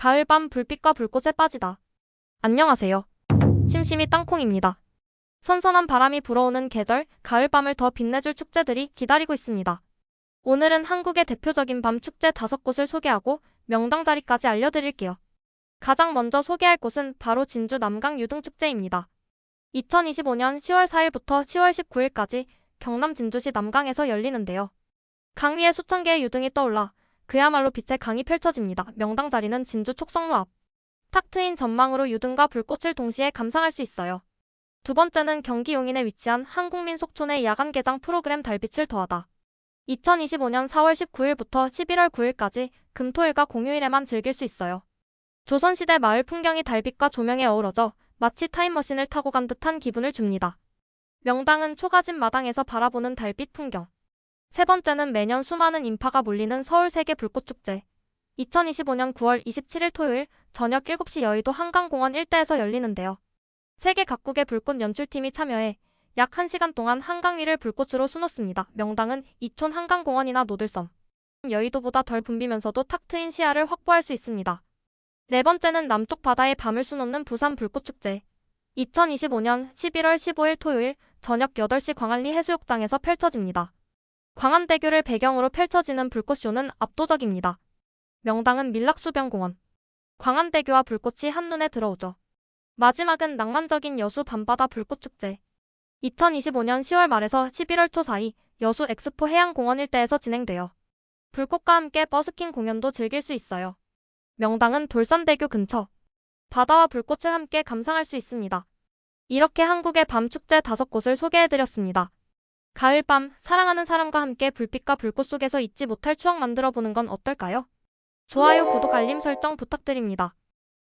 가을밤 불빛과 불꽃에 빠지다. 안녕하세요. 심심이 땅콩입니다. 선선한 바람이 불어오는 계절, 가을밤을 더 빛내줄 축제들이 기다리고 있습니다. 오늘은 한국의 대표적인 밤 축제 다섯 곳을 소개하고 명당 자리까지 알려드릴게요. 가장 먼저 소개할 곳은 바로 진주 남강 유등축제입니다. 2025년 10월 4일부터 10월 19일까지 경남 진주시 남강에서 열리는데요. 강 위에 수천 개의 유등이 떠올라 그야말로 빛의 강이 펼쳐집니다. 명당 자리는 진주 촉성로 앞. 탁 트인 전망으로 유등과 불꽃을 동시에 감상할 수 있어요. 두 번째는 경기 용인에 위치한 한국민 속촌의 야간 개장 프로그램 달빛을 더하다. 2025년 4월 19일부터 11월 9일까지 금토일과 공휴일에만 즐길 수 있어요. 조선시대 마을 풍경이 달빛과 조명에 어우러져 마치 타임머신을 타고 간 듯한 기분을 줍니다. 명당은 초가집 마당에서 바라보는 달빛 풍경. 세 번째는 매년 수많은 인파가 몰리는 서울 세계 불꽃축제. 2025년 9월 27일 토요일 저녁 7시 여의도 한강공원 일대에서 열리는데요. 세계 각국의 불꽃 연출팀이 참여해 약 1시간 동안 한강 위를 불꽃으로 수놓습니다. 명당은 이촌 한강공원이나 노들섬, 여의도보다 덜 붐비면서도 탁 트인 시야를 확보할 수 있습니다. 네 번째는 남쪽 바다에 밤을 수놓는 부산 불꽃축제. 2025년 11월 15일 토요일 저녁 8시 광안리 해수욕장에서 펼쳐집니다. 광안대교를 배경으로 펼쳐지는 불꽃쇼는 압도적입니다. 명당은 밀락수변공원. 광안대교와 불꽃이 한눈에 들어오죠. 마지막은 낭만적인 여수 밤바다 불꽃축제. 2025년 10월 말에서 11월 초 사이 여수 엑스포 해양공원 일대에서 진행돼요. 불꽃과 함께 버스킹 공연도 즐길 수 있어요. 명당은 돌산대교 근처. 바다와 불꽃을 함께 감상할 수 있습니다. 이렇게 한국의 밤축제 다섯 곳을 소개해드렸습니다. 가을밤, 사랑하는 사람과 함께 불빛과 불꽃 속에서 잊지 못할 추억 만들어 보는 건 어떨까요? 좋아요, 구독, 알림 설정 부탁드립니다.